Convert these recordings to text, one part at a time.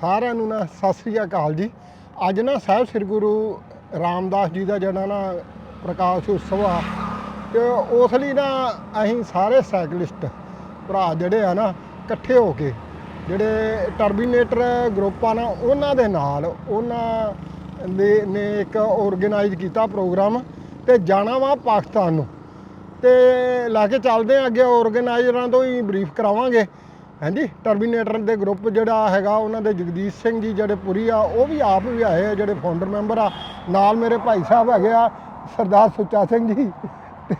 ਸਾਰਿਆਂ ਨੂੰ ਨਾ ਸਤਿ ਸ੍ਰੀ ਅਕਾਲ ਜੀ। ਅੱਜ ਨਾ ਸਾਹਿਬ ਸ੍ਰੀ ਗੁਰੂ ਰਾਮਦਾਸ ਜੀ ਦਾ ਜਿਹੜਾ ਨਾ ਪ੍ਰਕਾਸ਼ ਉਤਸਵ ਆ, ਤੇ ਉਸ ਲਈ ਨਾ ਅਸੀਂ ਸਾਰੇ ਸਾਈਕਲਿਸਟ ਭਰਾ ਜਿਹੜੇ ਆ ਨਾ ਇਕੱਠੇ ਹੋ ਕੇ, ਜਿਹੜੇ ਟਰਬੀਨੇਟਰ ਗਰੁੱਪ ਆ ਨਾ, ਉਹਨਾਂ ਦੇ ਨਾਲ ਉਹਨਾਂ ਨੇ ਨੇ ਇੱਕ ਆਰਗੇਨਾਈਜ਼ ਕੀਤਾ ਪ੍ਰੋਗਰਾਮ ਤੇ ਜਾਣਾ ਵਾ ਪਾਕਿਸਤਾਨ ਨੂੰ। ਤੇ ਲਾ ਕੇ ਚੱਲਦੇ ਆ ਅੱਗੇ ਆਰਗੇਨਾਈਜ਼ਰਾਂ ਤੋਂ ਹੀ ਬਰੀਫ ਕਰਾਵਾਂਗੇ। ਹਾਂਜੀ ਟਰਮੀਨੇਟਰ ਦੇ ਗਰੁੱਪ ਜਿਹੜਾ ਹੈਗਾ, ਉਹਨਾਂ ਦੇ ਜਗਦੀਸ਼ ਸਿੰਘ ਜੀ ਜਿਹੜੇ ਪੁਰੀ ਆ, ਉਹ ਵੀ ਆਪ ਵੀ ਆਏ ਆ, ਜਿਹੜੇ ਫਾਊਂਡਰ ਮੈਂਬਰ ਆ। ਨਾਲ ਮੇਰੇ ਭਾਈ ਸਾਹਿਬ ਹੈਗੇ ਆ, ਸਰਦਾਰ ਸੁੱਚਾ ਸਿੰਘ ਜੀ।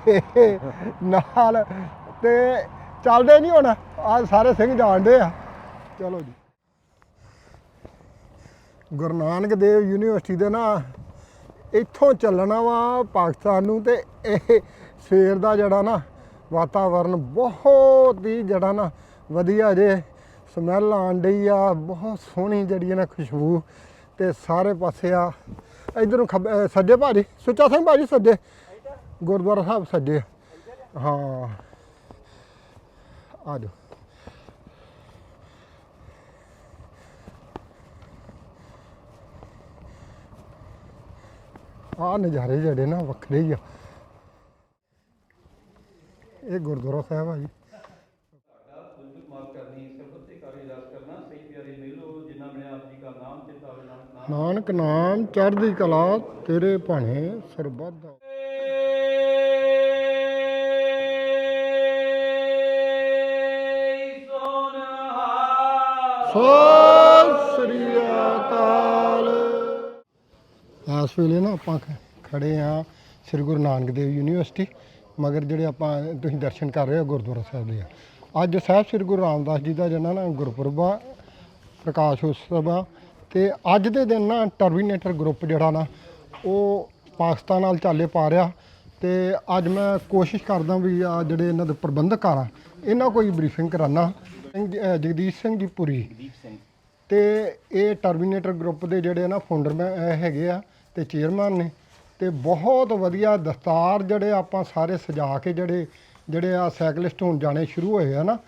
ਤੇ ਨਾਲ, ਤੇ ਚੱਲਦੇ ਨਹੀਂ ਹੁਣ, ਆ ਸਾਰੇ ਸਿੰਘ ਜਾਣਦੇ ਆ। ਚਲੋ ਜੀ। ਗੁਰੂ ਨਾਨਕ ਦੇਵ ਯੂਨੀਵਰਸਿਟੀ ਦੇ ਨਾ, ਇੱਥੋਂ ਚੱਲਣਾ ਵਾ ਪਾਕਿਸਤਾਨ ਨੂੰ, ਤੇ ਇਹ ਸਵੇਰ ਦਾ ਜਿਹੜਾ ਨਾ ਵਾਤਾਵਰਨ ਬਹੁਤ ਹੀ ਜਿਹੜਾ ਨਾ ਵਧੀਆ ਜੇ ਸਮੈਲ ਆਉਣ ਡਈ ਆ, ਬਹੁਤ ਸੋਹਣੀ ਜਿਹੜੀ ਹੈ ਨਾ ਖੁਸ਼ਬੂ ਤੇ ਸਾਰੇ ਪਾਸੇ ਆ। ਇਧਰੋਂ ਖੱਬੇ ਸੱਜੇ ਭਾਜੀ, ਸੁੱਚਾ ਸਿੰਘ ਭਾਜੀ ਸੱਜੇ, ਗੁਰਦੁਆਰਾ ਸਾਹਿਬ ਸੱਜੇ। ਹਾਂ। ਆ ਜਾਓ। ਆ ਨਜ਼ਾਰੇ ਜਿਹੜੇ ਨਾ ਵੱਖਰੇ ਹੀ ਆ। ਇਹ ਗੁਰਦੁਆਰਾ ਸਾਹਿਬ ਆ ਜੀ ਬਿਲਕੁਲ ਮਾਫ ਕਰਨੀ ਸਰਬਤ ਤੇ ਕਾਰੇ ਅਰਦਾਸ ਕਰਨਾ ਸਹੀ ਪਿਆਰੇ ਮਿਲੋ ਜਿਨ੍ਹਾਂ ਬਣੇ ਆਪ ਜੀ ਦਾ ਨਾਮ ਤੇ ਤਾਵੇ ਨਾਮ ਨਾਮ ਨਾਨਕ ਨਾਮ, ਚੜ੍ਹਦੀ ਕਲਾ, ਤੇਰੇ ਭਾਣੇ ਸਰਬੱਤ। ਦਾ ਸਤਿ ਸ੍ਰੀ ਅਕਾਲ। ਇਸ ਵੇਲੇ ਨਾ ਆਪਾਂ ਖੜੇ ਆ ਸ੍ਰੀ ਗੁਰੂ ਨਾਨਕ ਦੇਵ ਯੂਨੀਵਰਸਿਟੀ, ਮਗਰ ਜਿਹੜੇ ਆਪਾਂ ਤੁਸੀਂ ਦਰਸ਼ਨ ਕਰ ਰਹੇ ਹੋ ਗੁਰਦੁਆਰਾ ਸਾਹਿਬ ਦੇ ਆ। ਅੱਜ ਸਾਹਿਬ ਸ੍ਰੀ ਗੁਰੂ ਰਾਮਦਾਸ ਜੀ ਦਾ ਜਿਹੜਾ ਨਾ ਗੁਰਪੁਰਬ ਆ, ਪ੍ਰਕਾਸ਼ ਉਤਸਵ ਆ, ਤੇ ਅੱਜ ਦੇ ਦਿਨ ਨਾ ਟਰਮੀਨੇਟਰ ਗਰੁੱਪ ਜਿਹੜਾ ਨਾ, ਉਹ ਪਾਕਿਸਤਾਨ ਨਾਲ ਚਾਲੇ ਪਾ ਰਿਹਾ, ਤੇ ਅੱਜ ਮੈਂ ਕੋਸ਼ਿਸ਼ ਕਰਦਾ ਵੀ ਆ ਜਿਹੜੇ ਇਹਨਾਂ ਦੇ ਪ੍ਰਬੰਧਕ ਆ, ਇਹਨਾਂ ਕੋਈ ਬਰੀਫਿੰਗ ਕਰਾਨਾ ਜਗਦੀਸ਼ ਸਿੰਘ ਜੀ ਪੁਰੀ। ਦੀਪ ਤੇ ਇਹ ਟਰਮੀਨੇਟਰ ਗਰੁੱਪ ਦੇ ਜਿਹੜੇ ਨਾ ਫਾਊਂਡਰ ਮੈਂ ਹੈਗੇ ਆ, ਤੇ ਚੇਅਰਮੈਨ ਨੇ, ਤੇ ਬਹੁਤ ਵਧੀਆ ਦਸਤਾਰ ਜਿਹੜੇ ਆਪਾਂ ਸਾਰੇ ਸਜਾ ਕੇ ਜਿਹੜੇ ਜਿਹੜੇ ਆ ਸਾਈਕਲਿਸਟ ਹੁਣ ਜਾਣੇ ਸ਼ੁਰੂ ਹੋਏ ਆ ਨਾ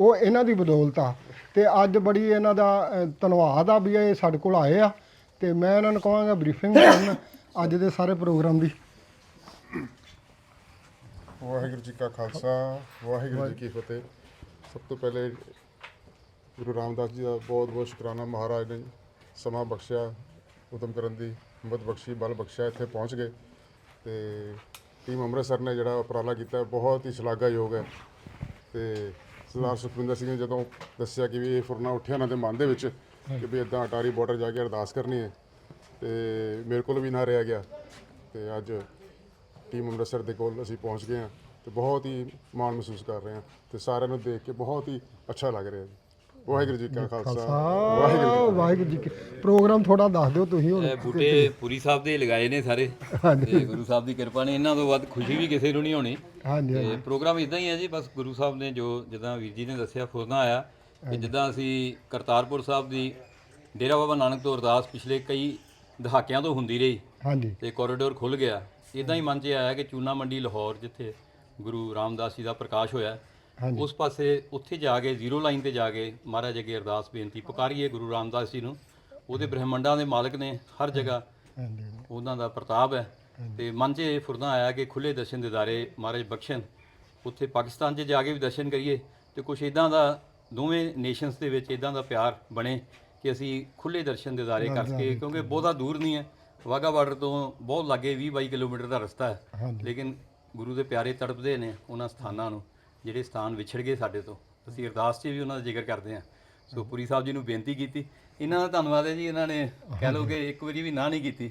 ਉਹ ਇਹਨਾਂ ਦੀ ਬਦੌਲਤ ਆ। ਤੇ ਅੱਜ ਬੜੀ ਇਹਨਾਂ ਦਾ ਅ, ਧੰਨਵਾਦ ਆ ਵੀ ਇਹ ਸਾਡੇ ਕੋਲ ਆਏ ਆ। ਤੇ ਮੈਂ ਇਹਨਾਂ ਨੂੰ ਕਹਾਂਗਾ ਬਰੀਫਿੰਗ ਕਰਨ ਅੱਜ ਦੇ ਸਾਰੇ ਪ੍ਰੋਗਰਾਮ ਦੀ। ਵਾਹਿਗੁਰੂ ਜੀ ਕਾ ਖਾਲਸਾ ਵਾਹਿਗੁਰੂ ਜੀ ਕੀ ਫਤਿਹ। ਸਭ ਤੋਂ ਪਹਿਲੇ ਗੁਰੂ ਰਾਮਦਾਸ ਜੀ ਦਾ ਬਹੁਤ ਬਹੁਤ ਸ਼ੁਕਰਾਨਾ ਮਹਾਰਾਜ ਨੇ ਸਮਾਂ ਬਖਸ਼ਿਆ ਉਦਮ ਕਰਨ ਦੀ ਹਿੰਮਤ ਬਖਸ਼ੀ ਬਲ ਬਖਸ਼ਿਆ ਇੱਥੇ ਪਹੁੰਚ ਗਏ। ਤੇ ਟੀਮ ਅੰਮ੍ਰਿਤਸਰ ਨੇ ਜਿਹੜਾ ਉਪਰਾਲਾ ਕੀਤਾ, ਬਹੁਤ ਹੀ ਸ਼ਲਾਘਾਯੋਗ ਹੈ। ਤੇ ਸਰਦਾਰ ਸੁਖਵਿੰਦਰ ਸਿੰਘ ਨੇ ਜਦੋਂ ਦੱਸਿਆ ਕਿ ਵੀ ਇਹ ਫੁਰਨਾ ਉੱਠਿਆ ਉਹਨਾਂ ਦੇ ਮਨ ਦੇ ਵਿੱਚ ਕਿ ਵੀ ਇਦਾਂ ਅਟਾਰੀ ਬਾਰਡਰ ਜਾ ਕੇ ਅਰਦਾਸ ਕਰਨੀ ਹੈ, ਤੇ ਮੇਰੇ ਕੋਲ ਵੀ ਨਾ ਰਹਿ ਗਿਆ। ਤੇ ਅੱਜ ਟੀਮ ਅੰਮ੍ਰਿਤਸਰ ਦੇ ਕੋਲ ਅਸੀਂ ਪਹੁੰਚ ਗਏ ਹਾਂ ਤੇ ਬਹੁਤ ਹੀ ਮਾਣ ਮਹਿਸੂਸ ਕਰ ਰਹੇ ਹਾਂ ਤੇ ਸਾਰਿਆਂ ਨੂੰ ਦੇਖ ਕੇ ਬਹੁਤ ਹੀ ਅੱਛਾ ਲੱਗ ਰਿਹਾ ਜੀ ਵਾਹਿਗੁਰੂ ਜੀ ਕਾ ਖਾਲਸਾ। ਵਾਹਿਗੁਰੂ ਵਾਹਿਗੁਰੂ ਜੀ ਕੀ ਪ੍ਰੋਗਰਾਮ ਥੋੜਾ ਦੱਸ ਦਿਓ ਤੁਸੀਂ ਹੁਣ ਇਹ ਬੂਟੇ ਪੂਰੀ ਸਾਹਿਬ ਦੇ ਲਗਾਏ ਨੇ ਸਾਰੇ। ਤੇ ਗੁਰੂ ਸਾਹਿਬ ਦੀ ਕਿਰਪਾ ਨੇ। ਇਹਨਾਂ ਤੋਂ ਵੱਧ ਖੁਸ਼ੀ ਵੀ ਕਿਸੇ ਨੂੰ ਨਹੀਂ ਹੋਣੀ। ਹਾਂਜੀ ਤੇ ਪ੍ਰੋਗਰਾਮ ਇਦਾਂ ਹੀ ਹੈ ਜੀ। ਬਸ ਗੁਰੂ ਸਾਹਿਬ ਨੇ ਜੋ ਜਿੱਦਾਂ ਵੀਰ ਜੀ ਨੇ ਦੱਸਿਆ ਫੁਰਨਾ ਆਇਆ। ਕਿ ਜਿੱਦਾਂ ਅਸੀਂ ਕਰਤਾਰਪੁਰ ਸਾਹਿਬ ਦੀ ਡੇਰਾ ਬਾਬਾ ਨਾਨਕ ਤੋਂ ਅਰਦਾਸ ਪਿਛਲੇ ਕਈ ਦਹਾਕਿਆਂ ਤੋਂ ਹੁੰਦੀ ਰਹੀ। ਹਾਂਜੀ। ਤੇ ਕੋਰੀਡੋਰ ਖੁੱਲ ਗਿਆ। ਇਦਾਂ ਹੀ ਮਨ 'ਚ ਆਇਆ ਕਿ ਚੂਨਾ ਮੰਡੀ ਲਾਹੌਰ ਜਿੱਥੇ ਗੁਰੂ ਰਾਮਦਾਸ ਜੀ ਦਾ ਪ੍ਰਕਾਸ਼ ਹੋਇਆ। ਉਸ ਪਾਸੇ ਉੱਥੇ ਜਾ ਕੇ ਜ਼ੀਰੋ ਲਾਈਨ ਤੇ ਜਾ ਕੇ ਮਹਾਰਾਜ ਅੱਗੇ ਅਰਦਾਸ ਬੇਨਤੀ ਪੁਕਾਰੀਏ ਗੁਰੂ ਰਾਮਦਾਸ ਜੀ ਨੂੰ। ਉਹਦੇ ਬ੍ਰਹਮੰਡਾਂ ਦੇ ਮਾਲਕ ਨੇ ਹਰ ਜਗ੍ਹਾ। ਹਾਂਜੀ। ਉਹਨਾਂ ਦਾ ਪ੍ਰਤਾਪ ਹੈ। ਤੇ ਮਨ 'ਚ ਇਹ ਫੁਰਨਾ ਆਇਆ ਕਿ ਖੁੱਲੇ ਦਰਸ਼ਨ ਦਿਦਾਰੇ ਮਹਾਰਾਜ ਬਖਸ਼ਣ। ਉੱਥੇ ਪਾਕਿਸਤਾਨ 'ਚ ਜਾ ਕੇ ਵੀ ਦਰਸ਼ਨ ਕਰੀਏ ਤੇ ਕੁਝ ਇਦਾਂ ਦਾ ਦੋਵੇਂ ਨੇਸ਼ਨਸ ਦੇ ਵਿੱਚ ਇਦਾਂ ਦਾ ਪਿਆਰ ਬਣੇ ਕਿ ਅਸੀਂ ਖੁੱਲੇ ਦਰਸ਼ਨ ਦਿਦਾਰੇ ਕਰਕੇ ਕਿਉਂਕਿ ਬਹੁਤਾ ਦੂਰ ਨਹੀਂ ਹੈ। ਵਾਹਗਾ ਬਾਰਡਰ ਤੋਂ ਬਹੁਤ ਲਾਗੇ 20 22 ਕਿਲੋਮੀਟਰ ਦਾ ਰਸਤਾ ਹੈ। ਲੇਕਿਨ ਗੁਰੂ ਦੇ ਪਿਆਰੇ ਤੜਪਦੇ ਨੇ ਉਹਨਾਂ ਸਥਾਨਾਂ ਨੂੰ। ਜਿਹੜੇ ਸਥਾਨ ਵਿਛੜ ਗਏ ਸਾਡੇ ਤੋਂ। ਅਸੀਂ ਅਰਦਾਸ 'ਚ ਵੀ ਉਹਨਾਂ ਦਾ ਜ਼ਿਕਰ ਕਰਦੇ ਹਾਂ। ਸੋ ਪੁਰੀ ਸਾਹਿਬ ਜੀ ਨੂੰ ਬੇਨਤੀ ਕੀਤੀ। ਇਹਨਾਂ ਦਾ ਧੰਨਵਾਦ ਹੈ ਜੀ ਇਹਨਾਂ ਨੇ ਕਹਿ ਲਓ ਕਿ ਇੱਕ ਵਾਰੀ ਵੀ ਨਾ ਨਹੀਂ ਕੀਤੀ।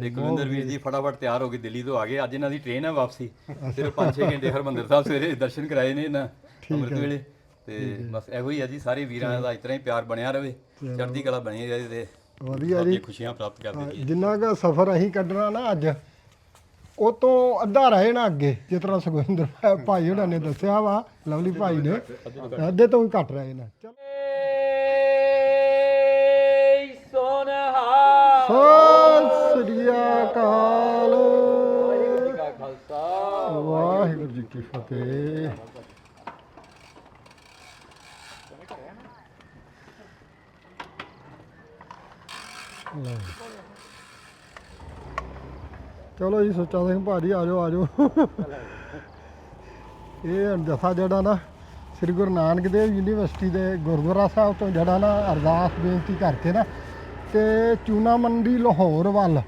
ਤੇ ਕੁਲਿੰਦਰ ਵੀਰ ਜੀ। ਫਟਾਫਟ ਤਿਆਰ ਹੋ ਕੇ ਦਿੱਲੀ ਤੋਂ ਆ ਗਏ। ਅੱਜ ਇਹਨਾਂ ਦੀ ਟ੍ਰੇਨ ਹੈ ਵਾਪਸੀ। ਸਿਰਫ 5-6 ਘੰਟੇ ਹਰਮੰਦਰ ਸਾਹਿਬ ਸਵੇਰੇ ਦਰਸ਼ਨ ਕਰਾਏ ਨੇ ਇਹਨਾਂ ਅੰਮ੍ਰਿਤ ਵੇਲੇ। ਤੇ ਬਸ ਇਹੋ ਹੀ ਹੈ ਜੀ ਸਾਰੇ ਵੀਰਾਂ ਦਾ ਇਤਨਾ ਹੀ ਪਿਆਰ ਬਣਿਆ ਰਵੇ ਚੜ੍ਹਦੀ ਕਲਾ ਬਣੀ ਰਹੇ ਤੇ ਵਧੀਆ ਆਪਣੀ ਖੁਸ਼ੀਆਂ ਪ੍ਰਾਪਤ ਕਰਦੇ ਜਿੰਨਾ ਕੁ ਸਫ਼ਰ ਅਸੀਂ ਕੱਢਣਾ ਨਾ ਅੱਜ ਉਹ ਤੋਂ ਅੱਧਾ ਰਹੇ ਨਾ ਅੱਗੇ ਜਿਸ ਤਰ੍ਹਾਂ ਸੁਖਵਿੰਦਰ ਭਾਈ ਉਹਨਾਂ ਨੇ ਦੱਸਿਆ ਵਾ ਲਵਲੀ ਭਾਈ ਨੇ। ਅੱਧੇ ਤੋਂ ਵੀ ਘੱਟ ਰਹੇ ਨੇ। ਸਤਿ ਸ੍ਰੀ ਅਕਾਲ। ਵਾਹਿਗੁਰੂ ਜੀ ਕੀ ਫਤਿਹ। ਲਓ। ਚਲੋ ਜੀ, ਸੁੱਚਾ ਸਿੰਘ ਭਾਜੀ, ਆ ਜਾਓ ਆ ਜਾਓ। ਇਹ ਹੁਣ ਜਥਾ ਜਿਹੜਾ ਨਾ, ਸ੍ਰੀ ਗੁਰੂ ਨਾਨਕ ਦੇਵ ਯੂਨੀਵਰਸਿਟੀ ਦੇ ਗੁਰਦੁਆਰਾ ਸਾਹਿਬ ਤੋਂ ਜਿਹੜਾ ਨਾ ਅਰਦਾਸ ਬੇਨਤੀ ਕਰਕੇ ਨਾ, ਤੇ ਚੂਨਾ ਮੰਡੀ ਲਾਹੌਰ ਵੱਲ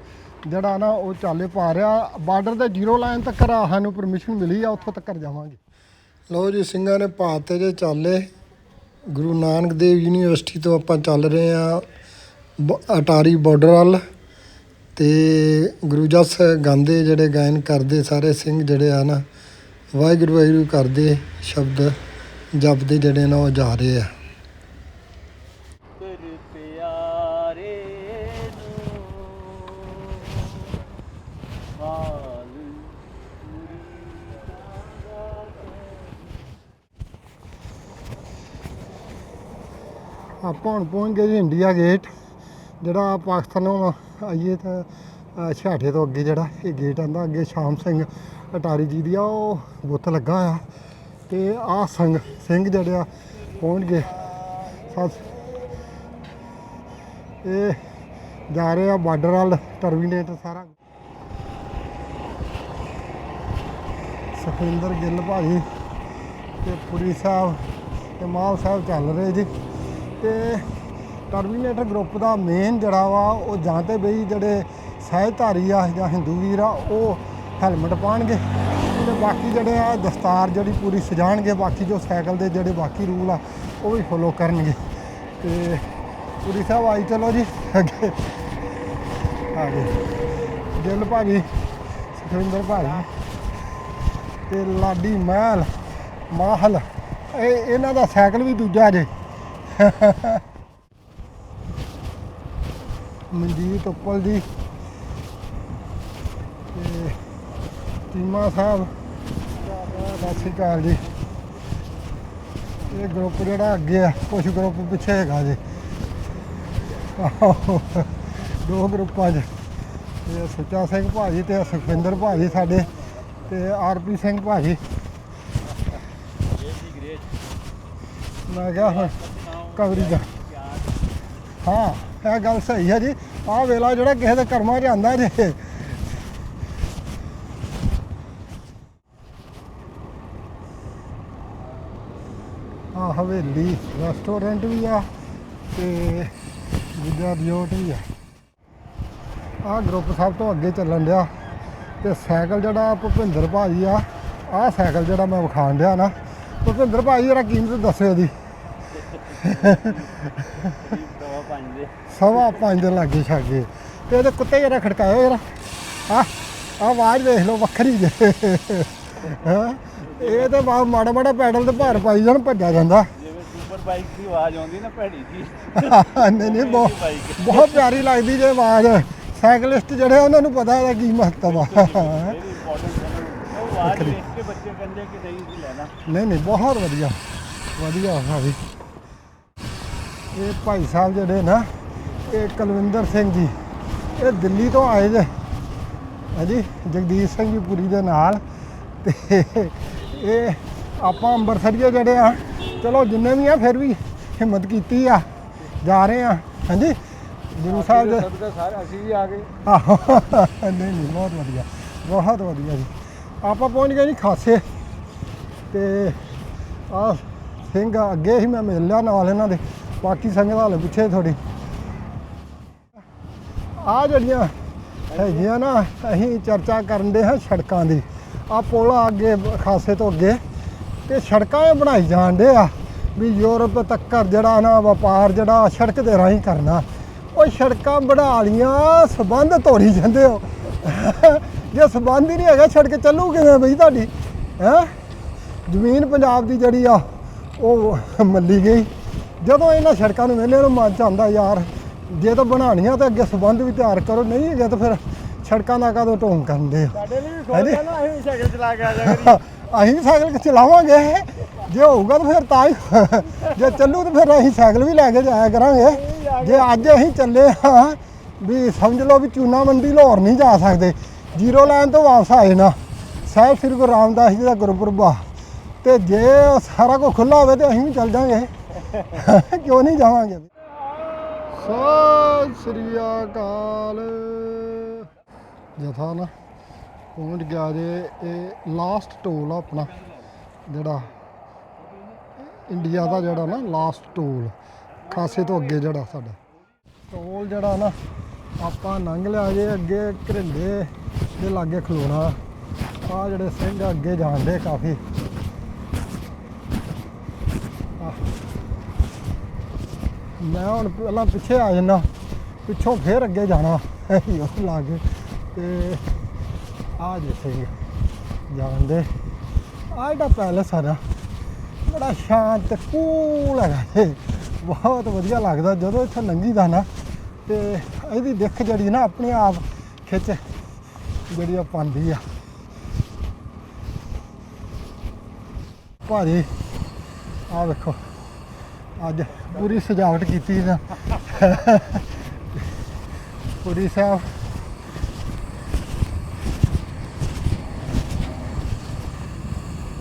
ਜਿਹੜਾ ਨਾ ਉਹ ਚਾਲੇ ਪਾ ਰਿਹਾ ਬਾਰਡਰ ਦੇ ਜ਼ੀਰੋ ਲਾਈਨ ਤੱਕ ਆ, ਸਾਨੂੰ ਪਰਮਿਸ਼ਨ ਮਿਲੀ ਆ, ਉੱਥੋਂ ਤੱਕ ਜਾਵਾਂਗੇ। ਲਓ ਜੀ, ਸਿੰਘਾਂ ਨੇ ਪਾਤੇ ਜੇ ਚਾਲੇ, ਗੁਰੂ ਨਾਨਕ ਦੇਵ ਯੂਨੀਵਰਸਿਟੀ ਤੋਂ ਆਪਾਂ ਚੱਲ ਰਹੇ ਆ ਅਟਾਰੀ ਬਾਰਡਰ ਵੱਲ। ਤੇ ਗੁਰੂ ਜਸ ਗਾਉਂਦੇ ਜਿਹੜੇ ਗਾਇਨ ਕਰਦੇ ਸਾਰੇ ਸਿੰਘ ਜਿਹੜੇ ਆ ਨਾ ਵਾਹਿਗੁਰੂ ਵਾਹਿਗੁਰੂ ਕਰਦੇ ਸ਼ਬਦ ਜਪਦੇ ਜਿਹੜੇ ਨਾ ਉਹ ਜਾ ਰਹੇ ਆ। ਨੂੰ ਆਪਾਂ ਹੁਣ ਪਹੁੰਚ ਗਏ ਜੀ ਇੰਡੀਆ ਗੇਟ ਜਿਹੜਾ ਪਾਕਿਸਤਾਨੋਂ ਆਈਏ ਤਾਂ ਅ, ਛਾਟੇ ਤੋਂ ਅੱਗੇ ਜਿਹੜਾ ਇਹ ਗੇਟ ਆਂਦਾ ਅੱਗੇ ਸ਼ਾਮ ਸਿੰਘ ਅਟਾਰੀ ਜੀ ਦੀ ਆ ਉਹ ਬੁੱਤ ਲੱਗਾ ਆ ਤੇ ਆ ਸੰਗ ਸਿੰਘ ਜਿਹੜੇ ਆ ਪਹੁੰਚ ਗਏ ਸੱਤ ਇਹ ਜਾ ਰਹੇ ਆ ਬਾਰਡਰ ਵੱਲ ਟਰਮੀਨੇਟ ਸਾਰਾ। ਸੁਖਵਿੰਦਰ ਗਿੱਲ ਭਾਜੀ ਤੇ ਪੁਰੀ ਸਾਹਿਬ ਤੇ ਮਾਲ ਸਾਹਿਬ ਚੱਲ ਰਹੇ ਜੀ। ਤੇ ਟਰਮੀਨੇਟਰ ਗਰੁੱਪ ਦਾ ਮੇਨ ਜਿਹੜਾ ਵਾ, ਉਹ ਜਾਂ ਤੇ ਬਈ ਜਿਹੜੇ ਸਹਿਜਧਾਰੀ ਆ ਜਾਂ ਹਿੰਦੂ ਵੀਰ ਆ, ਉਹ ਹੈਲਮਟ ਪਾਣਗੇ ਤੇ ਬਾਕੀ ਜਿਹੜੇ ਆ ਦਸਤਾਰ ਜਿਹੜੀ ਪੂਰੀ ਸਜਾਣਗੇ, ਬਾਕੀ ਜੋ ਸਾਈਕਲ ਦੇ ਜਿਹੜੇ ਬਾਕੀ ਰੂਲ ਆ, ਉਹ ਵੀ ਫੋਲੋ ਕਰਨਗੇ। ਤੇ ਪੂਰੀ ਸਾਹਿਬ ਆਈ, ਚਲੋ ਜੀ, ਅੱਗੇ। ਆ ਗਏ। ਗਿੱਲ ਭਾਜੀ ਸੁਖਵਿੰਦਰ ਭਾਜੀ ਤੇ ਲਾਡੀ ਮਹਿਲ, ਮਾਹਲ। ਇਹ, ਇਹਨਾਂ ਦਾ ਸਾਈਕਲ ਵੀ ਦੂਜਾ ਜੇ। ਮਨਜੀਤ ਉੱਪਲ ਜੀ ਤੇ ਚੀਮਾ ਸਾਹਿਬ। ਸਤਿ ਸ਼੍ਰੀ ਅਕਾਲ ਜੀ। ਇਹ ਗਰੁੱਪ ਜਿਹੜਾ ਅੱਗੇ ਆ ਕੁਝ ਗਰੁੱਪ ਪਿੱਛੇ ਹੈਗਾ ਜੀ। ਆਹੋ, ਦੋ ਗਰੁੱਪਾਂ 'ਚ ਇਹ ਸੁੱਚਾ ਸਿੰਘ ਭਾਜੀ ਤੇ ਸੁਖਵਿੰਦਰ ਭਾਜੀ ਸਾਡੇ ਤੇ ਆਰਪੀ ਸਿੰਘ ਭਾਜੀ। ਮੈਂ ਕਿਹਾ ਹੁਣ ਕਵਰੀ ਦਾ ਹਾਂ। ਇਹ ਗੱਲ ਸਹੀ ਹੈ ਜੀ। ਆਹ ਵੇਲਾ ਜਿਹੜਾ ਕਿਸੇ ਦੇ ਕਰਮਾਂ 'ਚ ਆਂਦਾ ਜੇ। ਆ ਹਵੇਲੀ ਰੈਸਟੋਰੈਂਟ ਵੀ ਆ ਤੇ ਦੂਜਾ ਰਿਜ਼ੋਰਟ ਵੀ ਆ। ਆਹ ਗਰੁੱਪ ਸਭ ਤੋਂ ਅੱਗੇ ਚੱਲਣ ਡਿਆ ਤੇ ਸਾਈਕਲ ਜਿਹੜਾ ਭੁਪਿੰਦਰ ਭਾਜੀ ਆ, ਆਹ ਸਾਈਕਲ ਜਿਹੜਾ ਮੈਂ ਵਿਖਾਣ ਡਿਆ ਨਾ। ਭੁਪਿੰਦਰ ਭਾਜੀ, ਜਰਾ ਕੀਮਤ ਦੱਸਿਓ ਦੀ ਦਵਾ ਪੰਜ ਦੇ। ਸਵਾ ਪੰਜ ਦੇ ਲਾਗੇ ਛਾਗੇ। ਤੇ ਇਹਦੇ ਕੁੱਤੇ ਜਰਾ ਖੜਕਾਇਓ ਜਰਾ। ਆ ਆ ਆਵਾਜ਼ ਵੇਖ ਲਓ ਵੱਖਰੀ ਜੇ। ਹਾਂ? ਇਹ ਤੇ ਬਾ ਮਾੜਾ ਮਾੜਾ ਪੈਡਲ ਤੇ ਭਾਰ ਪਾਈ ਜਾਣ ਭੱਜਾ ਜਾਂਦਾ। ਜਿਵੇਂ ਸੁਪਰ ਬਾਈਕ ਦੀ ਆਵਾਜ਼ ਆਉਂਦੀ ਨਾ ਭੈੜੀ ਜੀ। ਨਹੀਂ ਨਹੀਂ ਬਹੁਤ ਬਹੁਤ ਪਿਆਰੀ ਲੱਗਦੀ ਜੇ ਆਵਾਜ਼। ਸਾਈਕਲਿਸਟ ਜਿਹੜੇ ਉਹਨਾਂ ਨੂੰ ਪਤਾ ਇਹਦਾ ਕੀ ਮਹੱਤਵ ਆ। ਨਹੀਂ ਨਹੀਂ ਬਹੁਤ ਵਧੀਆ। ਵਧੀਆ ਭਾਜੀ ਇਹ ਭਾਈ ਸਾਹਿਬ ਜਿਹੜੇ ਨਾ ਇਹ ਕੁਲਵਿੰਦਰ ਸਿੰਘ ਜੀ ਇਹ ਦਿੱਲੀ ਤੋਂ ਆਏ ਜੇ। ਹਾਂਜੀ ਜਗਦੀਸ਼ ਸਿੰਘ ਜੀ ਪੁਰੀ ਦੇ ਨਾਲ। ਤੇ ਇਹ ਆਪਾਂ ਅੰਮ੍ਰਿਤਸਰੀਏ ਜਿਹੜੇ ਆ ਚਲੋ ਜਿੰਨੇ ਵੀ ਆ ਫਿਰ ਵੀ ਹਿੰਮਤ ਕੀਤੀ ਆ ਜਾ ਰਹੇ ਆ। ਹਾਂਜੀ ਗੁਰੂ ਸਾਹਿਬ ਦੇ ਸਦਕਾ ਸਾਰੇ ਅਸੀਂ ਵੀ ਆ ਗਏ। ਆਹੋ ਨਹੀਂ ਨਹੀਂ ਬਹੁਤ ਵਧੀਆ ਬਹੁਤ ਵਧੀਆ ਜੀ। ਆਪਾਂ ਪਹੁੰਚ ਗਏ ਜੀ ਖਾਸੇ। ਤੇ ਆ ਸਿੰਘ ਅੱਗੇ ਹੀ ਮੈਂ ਮਿਲ ਲਿਆ ਨਾਲ ਇਹਨਾਂ ਦੇ। ਬਾਕੀ ਸੰਗਤ ਹਾਲ ਪੁੱਛੇ ਥੋੜੀ ਆ ਜਿਹੜੀਆਂ ਹੈਗੀਆਂ ਨਾ, ਅਸੀਂ ਚਰਚਾ ਕਰਨ ਦੇ ਹਾਂ ਸੜਕਾਂ ਦੀ। ਆ ਪੋਲਾ ਅੱਗੇ, ਖਾਸੇ ਤੋਂ ਅੱਗੇ। ਤੇ ਸੜਕਾਂ ਇਹ ਬਣਾਈ ਜਾਣ ਦੇ ਆ ਵੀ ਯੂਰਪ ਤੱਕ ਜਿਹੜਾ ਨਾ ਵਪਾਰ ਜਿਹੜਾ, ਸੜਕ ਦੇ ਰਾਹੀਂ ਕਰਨਾ। ਉਹ ਸੜਕਾਂ ਬਣਾ ਲੀਆਂ, ਸਬੰਧ ਤੋੜੀ ਜਾਂਦੇ ਹੋ। ਜੇ ਸਬੰਧ ਹੀ ਨਹੀਂ ਹੈਗਾ, ਸੜਕ ਚੱਲੂ ਕਿਵੇਂ ਬਈ ਤੁਹਾਡੀ? ਹੈ? ਜ਼ਮੀਨ ਪੰਜਾਬ ਦੀ ਜਿਹੜੀ ਆ, ਉਹ ਮੱਲੀ ਗਈ। ਜਦੋਂ ਇਹਨਾਂ ਸੜਕਾਂ ਨੂੰ ਵੇਲੇ ਨੂੰ ਮਨ ਚ ਆਉਂਦਾ ਯਾਰ ਜੇ ਤਾਂ ਬਣਾਉਣੀਆਂ ਤਾਂ ਅੱਗੇ ਸਬੰਧ ਵੀ ਤਿਆਰ ਕਰੋ ਨਹੀਂ ਹੈਗਾ ਤਾਂ ਫਿਰ ਸੜਕਾਂ ਦਾ ਕਦੋਂ ਢੋਂਗ ਕਰਦੇ ਹੋ ਸਾਡੇ ਲਈ ਵੀ। ਸੋਚਿਆ ਨਾ ਅਸੀਂ ਸਾਈਕਲ ਚਲਾ ਕੇ ਆ ਜਾ। ਕਰੀ ਅਸੀਂ ਵੀ ਸਾਈਕਲ ਚਲਾਵਾਂਗੇ। ਜੇ ਹੋਊਗਾ ਤਾਂ ਫਿਰ ਤਾਂ ਹੀ। ਜੇ ਚੱਲੂ ਤਾਂ ਫਿਰ ਅਸੀਂ ਸਾਈਕਲ ਵੀ ਲੈ ਕੇ ਜਾਇਆ ਕਰਾਂਗੇ। ਜੇ ਅੱਜ ਅਸੀਂ ਚੱਲੇ ਹਾਂ ਵੀ ਸਮਝ ਲਓ ਵੀ ਚੂਨਾ ਮੰਡੀ ਲਾਹੌਰ ਨਹੀਂ ਜਾ ਸਕਦੇ। ਜ਼ੀਰੋ ਲਾਈਨ ਤੋਂ ਵਾਪਸ ਆਏ ਨਾ ਸਾਹਿਬ ਸ੍ਰੀ ਗੁਰੂ ਰਾਮਦਾਸ ਜੀ ਦਾ ਗੁਰਪੁਰਬ। ਆ ਤੇ ਜੇ ਸਾਰਾ ਕੁਝ ਖੁੱਲਾ ਹੋਵੇ ਤੇ ਅਸੀਂ ਵੀ ਚੱਲ ਜਾਾਂਗੇ ਕਿਉਂ ਨਹੀਂ ਜਾਵਾਂਗੇ? ਸਤਿ ਸ੍ਰੀ ਅਕਾਲ। ਜਥਾ ਨਾ, ਪਹੁੰਚ ਗਿਆ ਜੇ ਇਹ ਲਾਸਟ ਟੋਲ ਆ ਆਪਣਾ, ਜਿਹੜਾ ਇੰਡੀਆ ਦਾ ਜਿਹੜਾ ਨਾ ਲਾਸਟ ਟੋਲ ਖਾਸੇ ਤੋਂ ਅੱਗੇ ਜਿਹੜਾ ਸਾਡਾ। ਟੋਲ ਜਿਹੜਾ ਨਾ, ਆਪਾਂ ਲੰਘ ਲਿਆ ਜੇ ਅੱਗੇ ਘਰਿੰਡੇ ਦੇ ਲਾਗੇ ਖਲੋਣਾ। ਆ ਜਿਹੜੇ ਸਿੰਘ ਅੱਗੇ ਜਾਂਦੇ ਕਾਫੀ। ਮੈਂ ਹੁਣ ਪਹਿਲਾਂ ਪਿੱਛੇ ਆ ਜਾਣਾ ਪਿੱਛੋਂ ਫੇਰ ਅੱਗੇ ਜਾਣਾ। ਉਹ ਕੇ। ਤੇ ਆ ਜਿੱਥੇ ਸਿੰਘ ਜਾਂਦੇ ਆ ਜਿਹੜਾ ਪੈਲਸ ਆ ਨਾ, ਬੜਾ ਸ਼ਾਂਤ, ਕੂਲ ਹੈਗਾ ਇਹ। ਬਹੁਤ ਵਧੀਆ ਲੱਗਦਾ। ਜਦੋਂ ਇੱਥੇ ਲੰਘੀਦਾ ਨਾ, ਤੇ ਇਹਦੀ ਦਿੱਖ ਜਿਹੜੀ ਨਾ ਆਪਣੇ ਆਪ ਖਿੱਚ ਜਿਹੜੀ ਆ ਪਾਉਂਦੀ ਆ। ਭਾਜੀ ਆ ਵੇਖੋ। ਅੱਜ ਪੂਰੀ ਸਜਾਵਟ ਕੀਤੀ ਨਾ। ਪੂਰੀ ਸਾਹਿਬ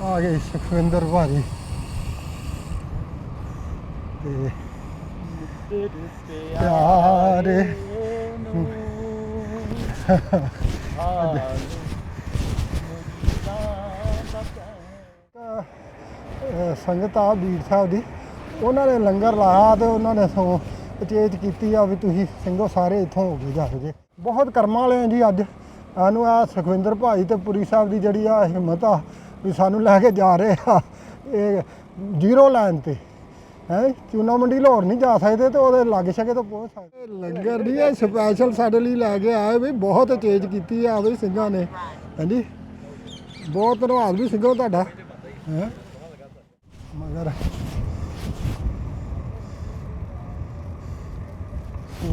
ਆ ਗਏ ਸੁਖਵਿੰਦਰ ਭਾਜੀ। ਤੇ ਪਿਆਰੇ ਅਹ ਸੰਗਤ ਆ ਬੀੜ ਸਾਹਿਬ ਦੀ। ਉਹਨਾਂ ਨੇ ਲੰਗਰ ਲਾਇਆ ਤੇ ਉਹਨਾਂ ਨੇ ਸੋ ਉਚੇਚ ਕੀਤੀ ਆ ਵੀ ਤੁਸੀਂ ਸਿੰਘੋ ਸਾਰੇ ਇੱਥੋਂ ਹੋ ਕੇ ਜਾਓ ਜੇ। ਬਹੁਤ ਕਰਮਾਂ ਵਾਲੇ ਆ ਜੀ ਅੱਜ। ਸਾਨੂੰ ਆ ਸੁਖਵਿੰਦਰ ਭਾਈ ਤੇ ਪੁਰੀ ਸਾਹਿਬ ਦੀ ਜਿਹੜੀ ਆ ਹਿੰਮਤ ਆ ਵੀ ਸਾਨੂੰ ਲੈ ਕੇ ਜਾ ਰਹੇ ਆ। ਇਹ ਜ਼ੀਰੋ ਲਾਈਨ ਤੇ। ਹੈ? ਚੂਨਾ ਮੰਡੀ ਲਾਹੌਰ ਨਹੀਂ ਜਾ ਸਕਦੇ ਤੇ ਉਹਦੇ ਲੱਗ ਛਕੇ ਤੋਂ ਪਹੁੰਚ ਸਕਦੇ। ਲੰਗਰ ਨਹੀਂ, ਇਹ ਸਪੈਸ਼ਲ ਸਾਡੇ ਲਈ ਲੈ ਕੇ ਆਏ ਵੀ ਬਹੁਤ ਤੇਜ਼ ਕੀਤੀ ਆ ਵੀ ਸਿੰਘਾਂ ਨੇ। ਹਾਂਜੀ? ਬਹੁਤ ਧੰਨਵਾਦ ਵੀ ਸਿੰਘੋ ਤੁਹਾਡਾ। ਮਗਰ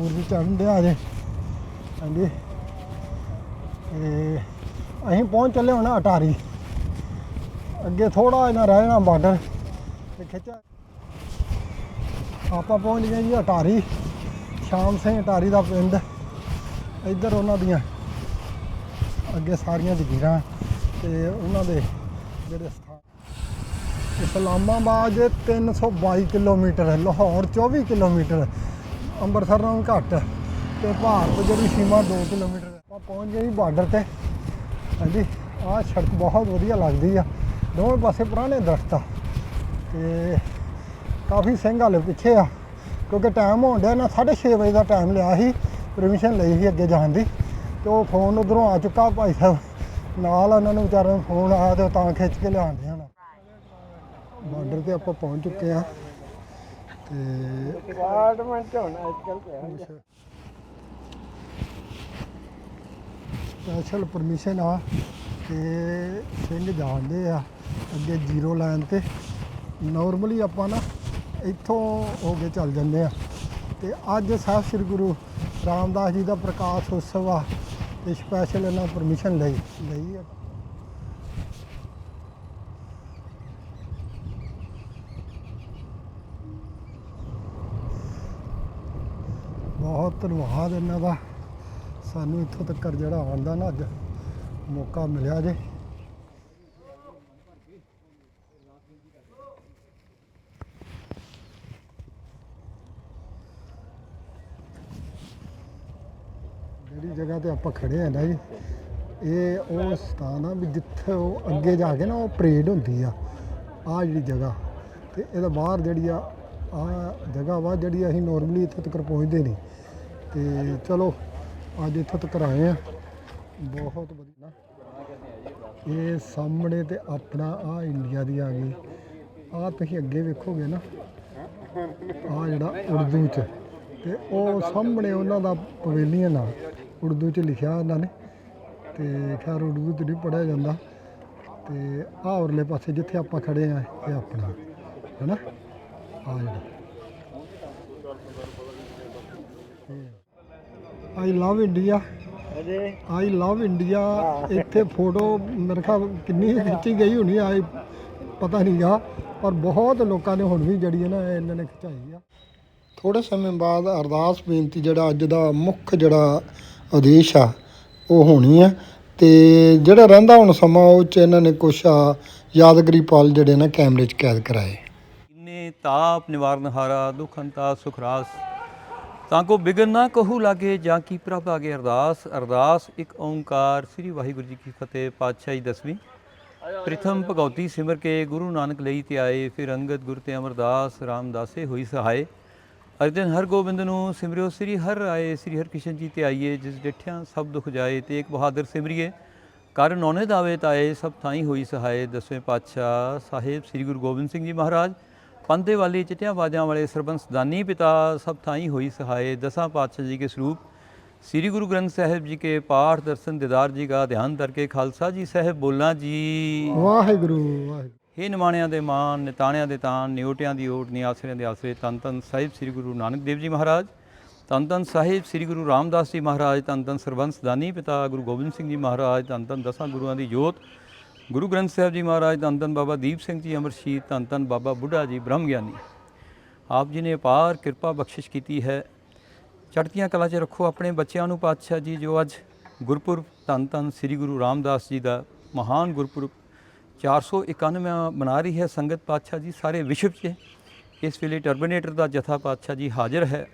ਹੈ ਮਗਰ ਸੂਰਜ ਚੜ੍ਹਨ ਡਿਆ ਜੇ ਹਾਂਜੀ। ਤੇ ਅਸੀਂ ਪਹੁੰਚ ਚੱਲੇ ਹੁਣ ਅਟਾਰੀ। ਅੱਗੇ ਥੋੜਾ ਇਹਨਾਂ ਰਹਿ ਜਾਣਾ ਬਾਰਡਰ ਤੇ ਖਿੱਚਾ ਆਪਾਂ ਪਹੁੰਚ ਗਏ ਜੀ ਅਟਾਰੀ। ਸ਼ਾਮ ਸਿੰਘ ਅਟਾਰੀ ਦਾ ਪਿੰਡ। ਇੱਧਰ ਉਹਨਾਂ ਦੀਆਂ ਅੱਗੇ ਸਾਰੀਆਂ ਜਗੀਰਾਂ ਤੇ ਉਹਨਾਂ ਦੇ ਜਿਹੜੇ ਸਥਾਨ। ਇਸਲਾਮਾਬਾਦ ਜੇ 322 ਕਿਲੋਮੀਟਰ ਹੈ ਲਾਹੌਰ 24 ਕਿਲੋਮੀਟਰ। ਅੰਮ੍ਰਿਤਸਰ ਨਾਲੋਂ ਘੱਟ ਹੈ ਤੇ ਭਾਰਤ ਜਿਹੜੀ ਸੀਮਾ 2 ਕਿਲੋਮੀਟਰ ਹੈ। ਆਪਾਂ ਪਹੁੰਚ ਗਏ ਜੀ ਬਾਰਡਰ ਤੇ। ਹਾਂਜੀ, ਆਹ ਸੜਕ ਬਹੁਤ ਵਧੀਆ ਲੱਗਦੀ ਆ। ਦੋਵੇਂ ਪਾਸੇ ਪੁਰਾਣੇ ਦਰਖਤ ਆ। ਤੇ ਕਾਫੀ ਸਿੰਘ ਹਾਲੇ ਪਿੱਛੇ ਆ, ਕਿਉਂਕਿ ਟਾਈਮ ਹੋਣ ਡਿਆ ਨਾ 6:30 ਵਜੇ ਦਾ ਟਾਈਮ ਲਿਆ ਸੀ ਪਰਮਿਸ਼ਨ ਲਈ ਸੀ ਅੱਗੇ ਜਾਣ ਦੀ। ਤੇ ਉਹ ਫੋਨ ਉਧਰੋਂ ਆ ਚੁੱਕਾ ਭਾਈ ਸਾਹਿਬ। ਨਾਲ ਉਹਨਾਂ ਨੂੰ ਵਿਚਾਰਿਆਂ ਨੂੰ ਫੋਨ ਆਇਆ ਤੇ ਉਹ ਤਾਂ ਖਿੱਚ ਕੇ ਲਿਆਉਂਦੇ ਹਨ ਬਾਰਡਰ ਤੇ ਆਪਾਂ ਪਹੁੰਚ ਚੁੱਕੇ ਆ। ਤੇ ਡਿਪਾਰਟਮੈਂਟ ਹੋਣਾ ਅੱਜ ਕੱਲ ਪਿਆ ਸਪੈਸ਼ਲ ਪਰਮਿਸ਼ਨ ਆ ਤੇ ਸਿੰਘ ਜਾਂਦੇ ਆ ਅੱਗੇ ਜ਼ੀਰੋ ਲਾਈਨ ਤੇ। ਨਾਰਮਲੀ ਆਪਾਂ ਨਾ ਇੱਥੋਂ ਹੋ ਕੇ ਚੱਲ ਜਾਂਦੇ ਆ। ਤੇ ਅੱਜ ਸਾਹਿਬ ਸ੍ਰੀ ਗੁਰੂ ਰਾਮਦਾਸ ਜੀ ਦਾ ਪ੍ਰਕਾਸ਼ ਉਤਸਵ ਆ ਤੇ ਸਪੈਸ਼ਲ ਇਹਨਾਂ ਪਰਮਿਸ਼ਨ ਲਈ ਲਈ ਆ ਬਹੁਤ ਧੰਨਵਾਦ ਇਹਨਾਂ ਦਾ। ਸਾਨੂੰ ਇੱਥੋਂ ਤੱਕ ਜਿਹੜਾ ਆਉਣ ਦਾ ਨਾ ਅੱਜ ਮੌਕਾ ਮਿਲਿਆ ਜੇ। ਜਿਹੜੀ ਜਗ੍ਹਾ ਤੇ ਆਪਾਂ ਖੜੇ ਆ ਨਾ ਜੀ, ਇਹ ਉਹ ਸਥਾਨ ਆ ਵੀ ਜਿੱਥੇ ਉਹ ਅੱਗੇ ਜਾ ਕੇ ਨਾ ਉਹ ਪਰੇਡ ਹੁੰਦੀ ਆ ਆ ਜਿਹੜੀ ਜਗ੍ਹਾ। ਤੇ ਇਹਦਾ ਬਾਹਰ ਜਿਹੜੀ ਆ ਆ ਜਗ੍ਹਾ ਵਾ ਜਿਹੜੀ ਅਸੀਂ ਨਾਰਮਲੀ ਇੱਥੇ ਤੱਕ ਪਹੁੰਚਦੇ ਨਹੀਂ। ਤੇ ਚਲੋ, ਅੱਜ ਇੱਥੋਂ ਤੱਕ ਆਏ ਆ ਬਹੁਤ ਵਧੀਆ। ਇਹ ਸਾਹਮਣੇ ਤੇ ਆਪਣਾ ਆ ਇੰਡੀਆ ਦੀ ਆ ਗਈ। ਆ ਤੁਸੀਂ ਅੱਗੇ ਵੇਖੋਗੇ ਨਾ ਆ ਜਿਹੜਾ ਉਰਦੂ ਚ। ਤੇ ਉਹ ਸਾਹਮਣੇ ਉਹਨਾਂ ਦਾ ਪਵੇਲੀਅਨ ਆ ਉਰਦੂ ਚ ਲਿਖਿਆ ਉਹਨਾਂ ਨੇ। ਤੇ ਖੈਰ ਉਰਦੂ ਤੇ ਨਹੀਂ ਪੜਿਆ ਜਾਂਦਾ। ਤੇ ਆ ਉਰਲੇ ਪਾਸੇ ਜਿੱਥੇ ਆਪਾਂ ਖੜੇ ਆ ਇਹ ਆਪਣਾ, ਹੈਨਾ? ਆ ਜਿਹੜਾ। ਆਈ ਲਵ ਇੰਡੀਆ ਅਜੇ ਆਈ ਲਵ ਇੰਡੀਆ ਇੱਥੇ ਫੋਟੋ ਮੇਰੇ ਖਿਆਲ ਕਿੰਨੀ ਖਿੱਚੀ ਗਈ ਹੋਣੀ ਆਈ ਪਤਾ ਨਹੀਂਗਾ ਪਰ ਬਹੁਤ ਲੋਕਾਂ ਨੇ ਹੁਣ ਵੀ ਜਿਹੜੀ ਹੈ ਨਾ ਇਹ ਇਹਨਾਂ ਨੇ ਖਿਚਾਈ ਆ। ਥੋੜੇ ਸਮੇਂ ਬਾਅਦ ਅਰਦਾਸ ਬੇਨਤੀ ਜਿਹੜਾ ਅੱਜ ਦਾ ਮੁੱਖ ਜਿਹੜਾ ਉਦੇਸ਼ ਆ ਉਹ ਹੋਣੀ ਆ। ਤੇ ਜਿਹੜਾ ਰਹਿੰਦਾ ਹੁਣ ਸਮਾਂ ਉਹ ਚ ਇਹਨਾਂ ਨੇ ਕੁਛ ਆ ਯਾਦਗਰੀ ਪਲ ਜਿਹੜੇ ਨਾ ਕੈਮਰੇ 'ਚ ਕੈਦ ਕਰਾਏ। ਇੰਨੇ ਤਾਪ ਨਿਵਾਰਨ ਹਾਰਾ ਦੁਖ ਹੰਤਾ ਸੁਖ ਰਾਸ ਤਾਂ ਕੋ ਬਿਗਨ ਨਾ ਕਹੂ ਲਾਗੇ, ਜਾਂ ਕੀ ਪ੍ਰਭ ਆਗੇ ਅਰਦਾਸ ਅਰਦਾਸ, ਇੱਕ ਓੰਕਾਰ ਸ੍ਰੀ ਵਾਹਿਗੁਰੂ ਜੀ ਕੀ ਫਤਿਹ ਪਾਤਸ਼ਾਹੀ ਦਸਵੀਂ। ਪ੍ਰਥਮ ਭਗਉਤੀ ਸਿਮਰ ਕੇ ਗੁਰੂ ਨਾਨਕ ਲਈ ਤੇ ਆਏ, ਫਿਰ ਅੰਗਦ ਗੁਰ ਤੇ ਅਮਰਦਾਸ ਰਾਮਦਾਸੇ ਹੋਈ ਸਹਾਏ। ਅਰਜਨ ਹਰ ਗੋਬਿੰਦ ਨੂੰ ਸਿਮਰਿਓ, ਸ੍ਰੀ ਹਰ ਆਏ, ਸ੍ਰੀ ਹਰਿਕ੍ਰਿਸ਼ਨ ਜੀ ਤੇ ਆਈਏ, ਜਿਸ ਡਿਠਿਆਂ ਸਭ ਦੁਖ ਜਾਏ, ਤੇ ਇੱਕ ਬਹਾਦਰ ਸਿਮਰਿਏ। ਕਰ ਨੌਨੇ ਦਾਵੇ ਤਾਏ, ਸਭ ਥਾਈ ਹੋਈ ਸਹਾਏ, ਦਸਵੇਂ ਪਾਤਸ਼ਾਹ ਸਾਹਿਬ ਸ੍ਰੀ ਗੁਰੂ ਗੋਬਿੰਦ ਸਿੰਘ ਜੀ ਮਹਾਰਾਜ। ਪੰਦੇ ਵਾਲੀ ਚਿੱਟੀਆਂ ਬਾਜਾਂ ਵਾਲੇ ਸਰਬੰਸ ਦਾਨੀ ਪਿਤਾ ਸਭ ਥਾਈ ਹੋਈ ਸਹਾਏ ਦਸਾਂ ਪਾਤਸ਼ਾਹ ਜੀ ਕੇ ਸਰੂਪ। ਸ੍ਰੀ ਗੁਰੂ ਗ੍ਰੰਥ ਸਾਹਿਬ ਜੀ ਕੇ ਪਾਠ ਦਰਸ਼ਨ ਦੀਦਾਰ ਜੀ ਦਾ ਧਿਆਨ ਕਰਕੇ ਖਾਲਸਾ ਜੀ ਸਾਹਿਬ ਬੋਲਾਂ ਜੀ। ਵਾਹਿਗੁਰੂ ਵਾਹਿਗੁਰੂ। ਹੇ ਨਿਮਾਣਿਆਂ ਦੇ ਮਾਨ ਨਿਤਾਣਿਆਂ ਦੇ ਤਾਨ ਨਿਉਟਿਆਂ ਦੀ ਓਟ ਨਿਆਸਰਿਆਂ ਦੇ ਆਸਰੇ ਤਨ ਤਨ ਸਾਹਿਬ ਸ੍ਰੀ ਗੁਰੂ ਨਾਨਕ ਦੇਵ ਜੀ ਮਹਾਰਾਜ। ਤਨ ਤਨ ਸਾਹਿਬ ਸ੍ਰੀ ਗੁਰੂ ਰਾਮਦਾਸ ਜੀ ਮਹਾਰਾਜ ਤਨ ਤਨ ਸਰਬੰਸ ਦਾਨੀ ਪਿਤਾ ਗੁਰੂ ਗੋਬਿੰਦ ਸਿੰਘ ਜੀ ਮਹਾਰਾਜ ਤਨ ਤਨ ਦਸਾਂ ਗੁਰੂਆਂ ਦੀ ਜੋਤ। ਗੁਰੂ ਗ੍ਰੰਥ ਸਾਹਿਬ ਜੀ ਮਹਾਰਾਜ ਧੰਨ ਧੰਨ ਬਾਬਾ ਦੀਪ ਸਿੰਘ ਜੀ ਅਮਰਸ਼ੀਤ ਧੰਨ ਧੰਨ ਬਾਬਾ ਬੁੱਢਾ ਜੀ, ਬ੍ਰਹਮ ਗਿਆਨੀ। ਆਪ ਜੀ ਨੇ ਅਪਾਰ ਕਿਰਪਾ ਬਖਸ਼ਿਸ਼ ਕੀਤੀ ਹੈ। ਚੜ੍ਹਦੀਆਂ ਕਲਾ 'ਚ ਰੱਖੋ ਆਪਣੇ ਬੱਚਿਆਂ ਨੂੰ, ਪਾਤਸ਼ਾਹ ਜੀ, ਜੋ ਅੱਜ ਗੁਰਪੁਰਬ ਧੰਨ ਧੰਨ ਸ੍ਰੀ ਗੁਰੂ ਰਾਮਦਾਸ ਜੀ ਦਾ ਮਹਾਨ ਗੁਰਪੁਰਬ 491 ਮਨਾ ਰਹੀ ਹੈ ਸੰਗਤ ਪਾਤਸ਼ਾਹ ਜੀ, ਸਾਰੇ ਵਿਸ਼ਵ 'ਚ। ਇਸ ਵੇਲੇ ਟਰਬੀਨੇਟਰ ਦਾ ਜਥਾ ਪਾਤਸ਼ਾਹ ਜੀ ਹਾਜ਼ਰ ਹੈ।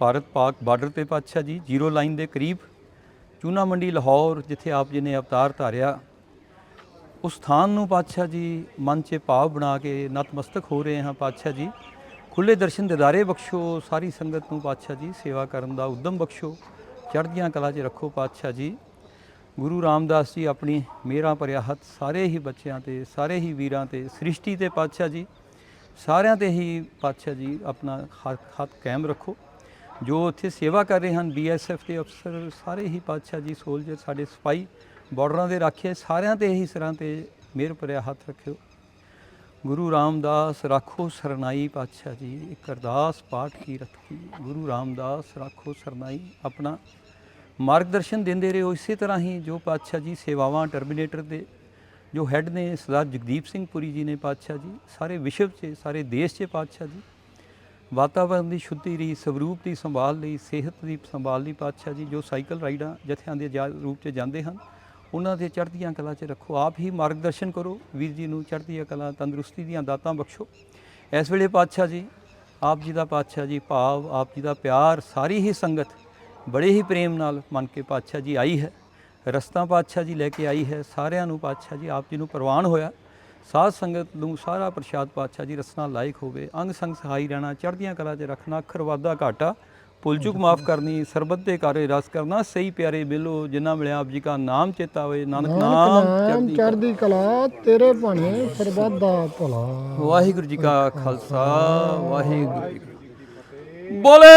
ਭਾਰਤ ਪਾਕ ਬਾਰਡਰ ਤੇ ਪਾਤਸ਼ਾਹ ਜੀ, ਜ਼ੀਰੋ ਲਾਈਨ ਦੇ ਕਰੀਬ ਚੂਨਾ ਮੰਡੀ, ਲਾਹੌਰ, ਜਿੱਥੇ ਆਪ ਜੀ ਨੇ ਅਵਤਾਰ ਧਾਰਿਆ। ਉਸ ਸਥਾਨ ਨੂੰ ਪਾਤਸ਼ਾਹ ਜੀ ਮਨ 'ਚ ਭਾਵ ਬਣਾ ਕੇ ਨਤਮਸਤਕ ਹੋ ਰਹੇ ਹਾਂ ਪਾਤਸ਼ਾਹ ਜੀ। ਖੁੱਲੇ ਦਰਸ਼ਨ ਦਿਦਾਰੇ ਬਖਸ਼ੋ, ਸਾਰੀ ਸੰਗਤ ਨੂੰ ਪਾਤਸ਼ਾਹ ਜੀ ਸੇਵਾ ਕਰਨ ਦਾ ਉਦਮ ਬਖਸ਼ੋ, ਚੜ੍ਹਦੀਆਂ ਕਲਾ 'ਚ ਰੱਖੋ ਪਾਤਸ਼ਾਹ ਜੀ। ਗੁਰੂ ਰਾਮਦਾਸ ਜੀ ਆਪਣੀ ਮੇਰਾ ਭਰਿਆ ਹੱਥ ਸਾਰੇ ਹੀ ਬੱਚਿਆਂ ਤੇ, ਸਾਰੇ ਹੀ ਵੀਰਾਂ ਤੇ, ਸ੍ਰਿਸ਼ਟੀ ਤੇ ਪਾਤਸ਼ਾਹ ਜੀ, ਸਾਰਿਆਂ ਤੇ ਹੀ ਪਾਤਸ਼ਾਹ ਜੀ ਆਪਣਾ ਹੱਥ ਹੱਥ ਕਾਇਮ ਰੱਖੋ। ਜੋ ਉੱਥੇ ਸੇਵਾ ਕਰ ਰਹੇ ਹਨ ਬੀਐਸਐਫ ਦੇ ਅਫਸਰ, ਸਾਰੇ ਹੀ ਪਾਤਸ਼ਾਹ ਜੀ, ਸੋਲਜਰ, ਸਾਡੇ ਸਿਪਾਹੀ ਬਾਰਡਰਾਂ ਦੇ ਰਾਖੇ ਸਾਰਿਆਂ ਤੇ ਹੀ ਸਿਰਾਂ ਤੇ ਮਿਹਰ ਭਰਿਆ ਹੱਥ ਰੱਖਿਓ। ਗੁਰੂ ਰਾਮਦਾਸ ਰਾਖੋ ਸਰਨਾਈ ਪਾਤਸ਼ਾਹ ਜੀ, ਇੱਕ ਅਰਦਾਸ ਪਾਠ ਕੀ ਰੱਖੀ। ਗੁਰੂ ਰਾਮਦਾਸ ਰਾਖੋ ਸਰਨਾਈ, ਆਪਣਾ ਮਾਰਗਦਰਸ਼ਨ ਦਿੰਦੇ ਰਹੋ ਇਸੇ ਤਰ੍ਹਾਂ ਹੀ ਜੋ ਪਾਤਸ਼ਾਹ ਜੀ ਸੇਵਾਵਾਂ ਟਰਮੀਨੇਟਰ ਦੇ ਜੋ ਹੈੱਡ ਨੇ ਸਰਦਾਰ ਜਗਦੀਪ ਸਿੰਘ ਪੁਰੀ ਜੀ ਨੇ ਪਾਤਸ਼ਾਹ ਜੀ, ਸਾਰੇ ਵਿਸ਼ਵ 'ਚ, ਸਾਰੇ ਦੇਸ਼ 'ਚ ਪਾਤਸ਼ਾਹ ਜੀ। ਵਾਤਾਵਰਣ ਦੀ ਸ਼ੁੱਧੀ ਲਈ ਸਵਰੂਪ ਦੀ ਸੰਭਾਲ ਲਈ, ਸਿਹਤ ਦੀ ਸੰਭਾਲ ਲਈ ਪਾਤਸ਼ਾਹ ਜੀ, ਜੋ ਸਾਈਕਲ ਰਾਈਡਾਂ ਜਥਿਆਂ ਦੇ ਜਾ- ਰੂਪ 'ਚ ਜਾਂਦੇ ਹਨ ਉਹਨਾਂ ਦੇ ਚੜ੍ਹਦੀਆਂ ਕਲਾ 'ਚ ਰੱਖੋ। ਆਪ ਹੀ ਮਾਰਗਦਰਸ਼ਨ ਕਰੋ। ਵੀਰ ਜੀ ਨੂੰ ਚੜ੍ਹਦੀਆਂ ਕਲਾ, ਤੰਦਰੁਸਤੀ ਦੀਆਂ ਦਾਤਾਂ ਬਖਸ਼ੋ। ਇਸ ਵੇਲੇ ਪਾਤਸ਼ਾਹ ਜੀ, ਆਪ ਜੀ ਦਾ ਪਾਤਸ਼ਾਹ ਜੀ ਭਾਵ, ਆਪ ਜੀ ਦਾ ਪਿਆਰ, ਸਾਰੀ ਹੀ ਸੰਗਤ ਬੜੇ ਹੀ ਪ੍ਰੇਮ ਨਾਲ ਮੰਨ ਕੇ ਪਾਤਸ਼ਾਹ ਜੀ ਆਈ ਹੈ। ਰਸਤਾ ਪਾਤਸ਼ਾਹ ਜੀ ਲੈ ਕੇ ਆਈ ਹੈ। ਸਾਰਿਆਂ ਨੂੰ ਪਾਤਸ਼ਾਹ ਜੀ, ਆਪ ਜੀ ਨੂੰ ਪ੍ਰਵਾਨ ਹੋਇਆ। ਸਾਧ ਸੰਗਤ ਨੂੰ ਸਾਰਾ ਪ੍ਰਸ਼ਾਦ ਪਾਤਸ਼ਾਹ ਜੀ ਰਸਨਾ ਲਾਇਕ ਹੋਵੇ। ਅੰਗ ਸੰਗ ਸਹਾਈ ਰਹਿਣਾ, ਚੜ੍ਹਦੀਆਂ ਕਲਾ 'ਚ ਰੱਖਣਾ, ਅੱਖਰ ਵਾਧਾ ਘਾਟਾ ਭੁੱਲ ਚੁੱਕ ਮਾਫ ਕਰਨੀ ਸਰਬਤ ਦੇ ਕਾਰੇ ਰਸ ਕਰਨਾ ਸਹੀ ਪਿਆਰੇ ਮਿਲੋ ਜਿਨ੍ਹਾਂ ਮਿਲਿਆ ਆਪ ਜੀ ਦਾ ਨਾਮ ਚੇਤਾ ਹੋਵੇ ਨਾਨਕ ਨਾਮ ਚੜ੍ਹਦੀ ਕਲਾ। ਚੜ੍ਹਦੀ ਕਲਾ ਤੇਰੇ ਭਾਣੇ ਸਰਬੱਤ ਦਾ ਭਲਾ ਵਾਹਿਗੁਰੂ ਜੀ ਕਾ ਖਾਲਸਾ ਵਾਹਿਗੁਰੂ ਜੀ ਕੀ ਫਤਿਹ। ਬੋਲੇ